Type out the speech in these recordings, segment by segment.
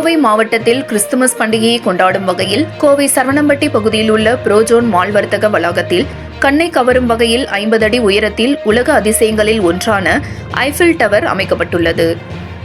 கோவை மாவட்டத்தில் கிறிஸ்துமஸ் பண்டிகையை கொண்டாடும் வகையில் கோவை சரவணம்பட்டி பகுதியில் உள்ள புரோஜோன் மால் வர்த்தக வளாகத்தில் கண்ணை கவரும் வகையில் ஐம்பது அடி உயரத்தில் உலக அதிசயங்களில் ஒன்றான ஐஃபில் டவர் அமைக்கப்பட்டுள்ளது.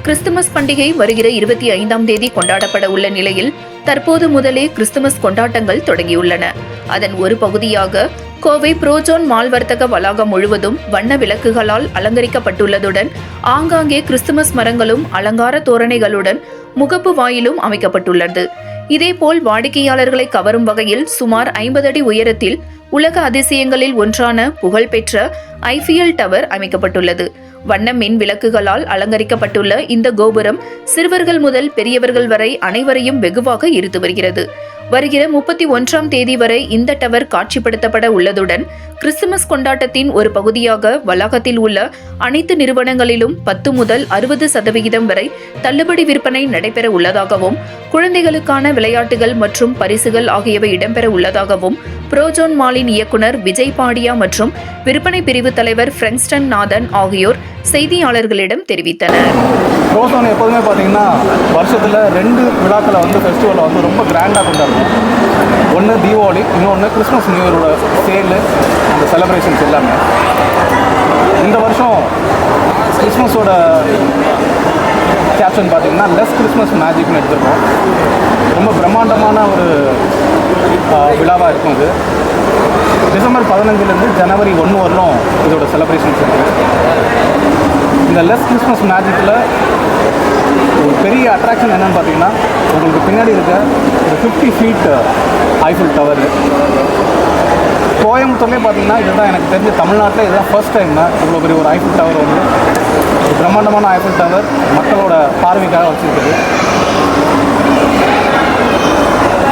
கிறிஸ்துமஸ் பண்டிகை வருகிற இருபத்தி ஐந்தாம் தேதி கொண்டாடப்பட உள்ள நிலையில் தற்போது முதலே கிறிஸ்துமஸ் கொண்டாட்டங்கள் தொடங்கியுள்ளன. அதன் ஒரு பகுதியாக கோவை புரோஜோன் மால் வர்த்தக வளாகம் முழுவதும் வண்ண விளக்குகளால் அலங்கரிக்கப்பட்டுள்ளதுடன் ஆங்காங்கே கிறிஸ்துமஸ் மரங்களும் அலங்கார தோரணைகளுடன் முகப்பு வாயிலும் அமைக்கப்பட்டுள்ளது. இதேபோல் வாடிக்கையாளர்களை கவரும் வகையில் சுமார் ஐம்பது அடி உயரத்தில் உலக அதிசயங்களில் ஒன்றான புகழ்பெற்ற ஐபிஎல் டவர் அமைக்கப்பட்டுள்ளது. வண்ண மின் விளக்குகளால் அலங்கரிக்கப்பட்டுள்ள இந்த கோபுரம் சிறுவர்கள் முதல் பெரியவர்கள் வரை அனைவரையும் வெகுவாக ஈர்த்து வருகிறது. வருகிற முப்பத்தி ஒன்றாம் தேதி வரை இந்த டவர் காட்சிப்படுத்தப்பட உள்ளதுடன் கிறிஸ்துமஸ் கொண்டாட்டத்தின் ஒரு பகுதியாக வளாகத்தில் உள்ள அனைத்து நிறுவனங்களிலும் பத்து முதல் அறுபது சதவிகிதம் வரை தள்ளுபடி விற்பனை நடைபெற உள்ளதாகவும் குழந்தைகளுக்கான விளையாட்டுகள் மற்றும் பரிசுகள் ஆகியவை இடம்பெற உள்ளதாகவும் புரோஜோன் மாலின் இயக்குனர் விஜய் பாடியா மற்றும் விற்பனை பிரிவு தலைவர் பிரெங்ஸ்டன் நாதன் ஆகியோர் செய்தியாளர்களிடம் தெரிவித்தனர். ரோசோன் எப்போதுமே பார்த்தீங்கன்னா வருஷத்தில் ரெண்டு விழாக்களை வந்து ஃபெஸ்டிவலை வந்து ரொம்ப கிராண்டாக கொண்டாடுவோம் ஒன்று தீபாவளி இன்னொன்று கிறிஸ்மஸ் நியூ இயரோட சேலு அந்த செலப்ரேஷன்ஸ் எல்லாமே. இந்த வருஷம் கிறிஸ்மஸோட கேப்ஷன் பார்த்தீங்கன்னா லெஸ் கிறிஸ்மஸ் மேஜிக்னு எடுத்துருக்கோம். ரொம்ப பிரம்மாண்டமான ஒரு விழாவாக இருக்கும் இது. டிசம்பர் பதினஞ்சுலேருந்து ஜனவரி ஒன்று வரலும் இதோட செலப்ரேஷன்ஸ் இருக்குது இந்த லெஸ் கிறிஸ்மஸ் மேஜிக்கில் ஒரு பெரிய அட்ராக்ஷன் என்னன்னு பார்த்தீங்கன்னா உங்களுக்கு பின்னாடி இருக்க ஒரு ஃபிஃப்டி ஃபீட் ஐஃபில் டவர் கோயம்புத்தூர்லேயே பார்த்தீங்கன்னா இதுதான் எனக்கு தெரிஞ்ச தமிழ்நாட்டில் இதுதான் ஃபர்ஸ்ட் டைம் இவ்வளோ பெரிய ஒரு ஐஃபில் டவர் வந்து பிரம்மாண்டமான ஐஃபில் டவர் மக்களோட பார்வைக்காக வச்சுருக்குது.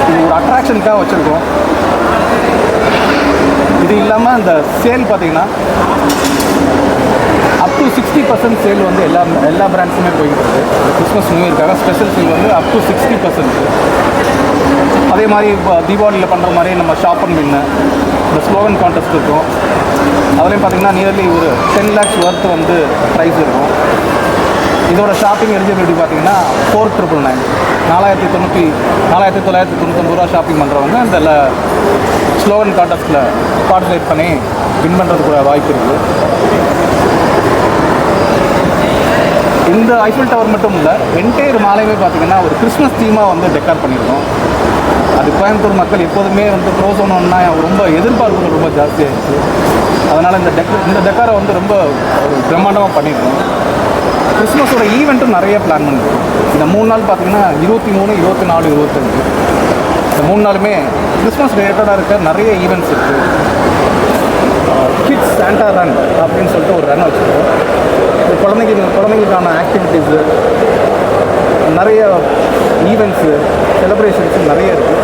இது ஒரு அட்ராக்ஷனுக்காக வச்சுருக்கோம். இது இல்லாமல் இந்த சேல் பார்த்தீங்கன்னா up to sixty percent sale வந்து எல்லா எல்லா பிராண்ட்ஸுமே போய்கிட்டு இருக்குது கிறிஸ்மஸ் நியூ இயர்க்காக ஸ்பெஷல் சேல் வந்து அப் டு சிக்ஸ்டி பர்சன்ட் அதே மாதிரி இப்போ தீபாவளியில் பண்ணுற மாதிரி நம்ம ஷாப் அண்ட் வின்னு இந்த ஸ்லோகன் கான்டெஸ்ட் இருக்கும். அதுலேயும் பார்த்தீங்கன்னா நியர்லி ஒரு டென் லேக்ஸ் ஒர்த் வந்து ப்ரைஸ் இருக்கும். இதோட ஷாப்பிங் எலிஜிபிலிட்டி பார்த்தீங்கன்னா ஃபோர் ட்ரிபிள் நைன் நாலாயிரத்தி தொண்ணூற்றி நாலாயிரத்தி தொள்ளாயிரத்தி தொண்ணூத்தொம்பது ரூபா ஷாப்பிங் பண்ணுறவங்க இந்த ஸ்லோகன் கான்டெஸ்ட்டில் பார்ட்டிசிபேட் பண்ணி வின் பண்ணுறதுக்கு வாய்ப்பு இருக்குது இந்த ஐஃபில் டவர் மட்டும் இல்லை என்டையர் மாலையுமே பார்த்தீங்கன்னா ஒரு கிறிஸ்மஸ் தீமாக வந்து டெக்கார் பண்ணியிருக்கோம் அது கோயம்புத்தூர் மக்கள் எப்போதுமே வந்து ப்ரோசோனோன்னா ரொம்ப எதிர்பார்ப்புகள் ரொம்ப ஜாஸ்தியாகிடுச்சு அதனால் இந்த டெக்க இந்த டெக்காரை வந்து ரொம்ப ஒரு பிரம்மாண்டமாக பண்ணியிருக்கோம் கிறிஸ்மஸோட ஈவெண்ட்டும் நிறைய பிளான் பண்ணியிருக்கோம் இந்த மூணு நாள் பார்த்தீங்கன்னா இருபத்தி மூணு இருபத்தி நாலு இருபத்தஞ்சு. இந்த மூணு நாளுமே கிறிஸ்மஸ் ரிலேட்டடாக இருக்க நிறைய ஈவெண்ட்ஸ் இருக்குது கிட்ஸ் சாண்டா ரன் அப்படின்னு சொல்லிட்டு ஒரு ரன் வச்சுருக்கோம். குழந்தைங்க குழந்தைங்களுக்கான ஆக்டிவிட்டீஸு நிறைய ஈவெண்ட்ஸு செலிப்ரேஷன்ஸு நிறைய இருக்குது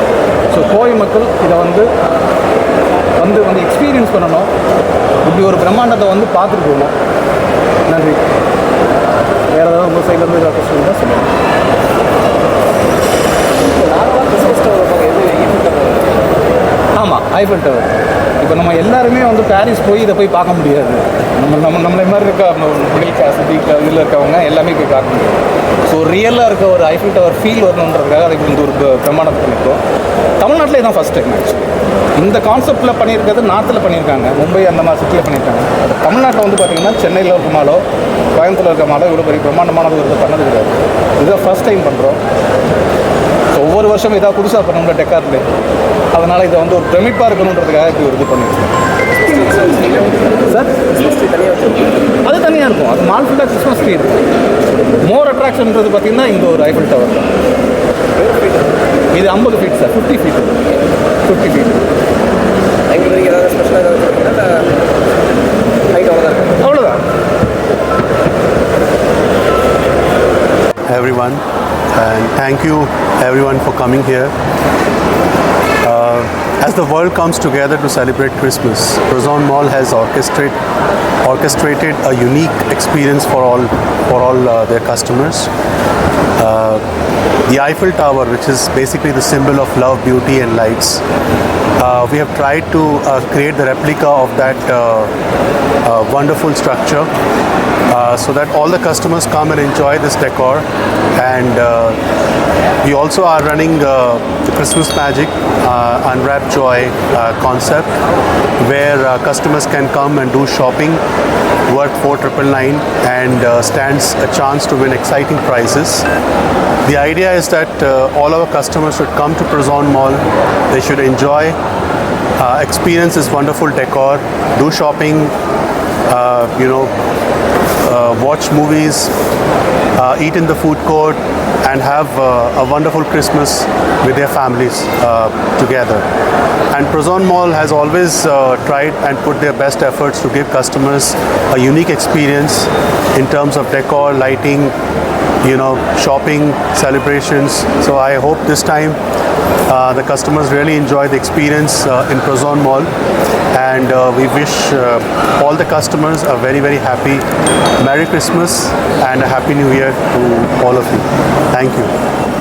ஸோ கோவை மக்கள் இதை வந்து வந்து வந்து எக்ஸ்பீரியன்ஸ் பண்ணணும். இப்படி ஒரு பிரம்மாண்டத்தை வந்து பார்த்துட்டு போகணும். நன்றி. வேறு ஏதாவது உங்கள் சைட்லேருந்து ஏதாவது கொஸ்டின் தான் சொல்லுங்கள் ஆமாம் ஐஃபில் டவர் இப்போ நம்ம எல்லாருமே வந்து பாரிஸ் போய் இதை போய் பார்க்க முடியாது. நம்ம நம்ம நம்மளை மாதிரி இருக்க மிடில் கிளாஸ் இதில் இருக்கவங்க எல்லாமே போய் பார்க்க முடியாது. ஸோ ரியலாக இருக்க ஒரு ஐஃபில் டவர் ஃபீல் வரணுன்றதுக்காக அதுக்கு வந்து ஒரு ப- பிரமாணத்தை பண்ணியிருக்கோம் தமிழ்நாட்டிலே தான் ஃபஸ்ட் டைம் ஆக்சுவலி இந்த கான்செப்டில் பண்ணியிருக்கிறது நார்த்தில் பண்ணியிருக்காங்க. மும்பை அந்த மாதிரி சிட்டியில் பண்ணியிருக்காங்க. தமிழ்நாட்டில் வந்து பார்த்தீங்கன்னா சென்னையில் இருக்க மாலோ கோயம்புத்தூர் இருக்க மாலோ இவ்வளோ பெரிய பிரம்மாண்டமானது ஒரு பண்ணது கிடையாது. இதுதான் ஃபஸ்ட் டைம் பண்ணுறோம் ஒவ்வொரு வருஷம் ஏதாவது புதுசாக பண்ணணும்ல டெக்கார்ல அதனால் இதை வந்து ஒரு பிரமிப்பாக இருக்கணுன்றதுக்காக இப்படி ஒரு இது பண்ணியிருக்கேன் சார்? அது தனியாக இருக்கும். அது மால் ஃபுல்லாக கிறிஸ்மஸ் ட்ரீ இருக்கு மோர் அட்ராக்ஷன்ன்றது பார்த்தீங்கன்னா இந்த ஒரு ஐஃபில் டவர் தான். இது ஐம்பது feet sir fifty feet fifty feet அவ்வளோதான் எவ்ரி அவ்வளோதான் everyone. And thank you everyone for coming here. Uh, As the world comes together to celebrate Christmas, Prozon Mall has orchestrate, orchestrated a unique experience for all for all uh, their customers. Uh, the Eiffel Tower, which is basically the symbol of love, beauty, and lights, uh, we have tried to uh, create the replica of that uh, uh, wonderful structure uh, so that all the customers come and enjoy this decor. And uh, we also are running uh, the Christmas Magic uh, Unwrap Joy uh, concept where uh, customers can come and do shopping worth 4999 and uh, stands a chance to win exciting prizes. The idea is that uh, all our customers should come to Prozon Mall. They should enjoy, uh, experience this wonderful decor, do shopping, uh, you know, uh, watch movies, uh, eat in the food court, and have uh, a wonderful Christmas with their families uh, together. And Prozon Mall has always uh, tried and put their best efforts to give customers a unique experience in terms of decor, lighting, you know, shopping, celebrations. So I hope this time uh, the customers really enjoy the experience uh, in Prozon Mall. And uh, we wish uh, all the customers a very, very happy Merry Christmas and a Happy New Year to all of you. Thank you.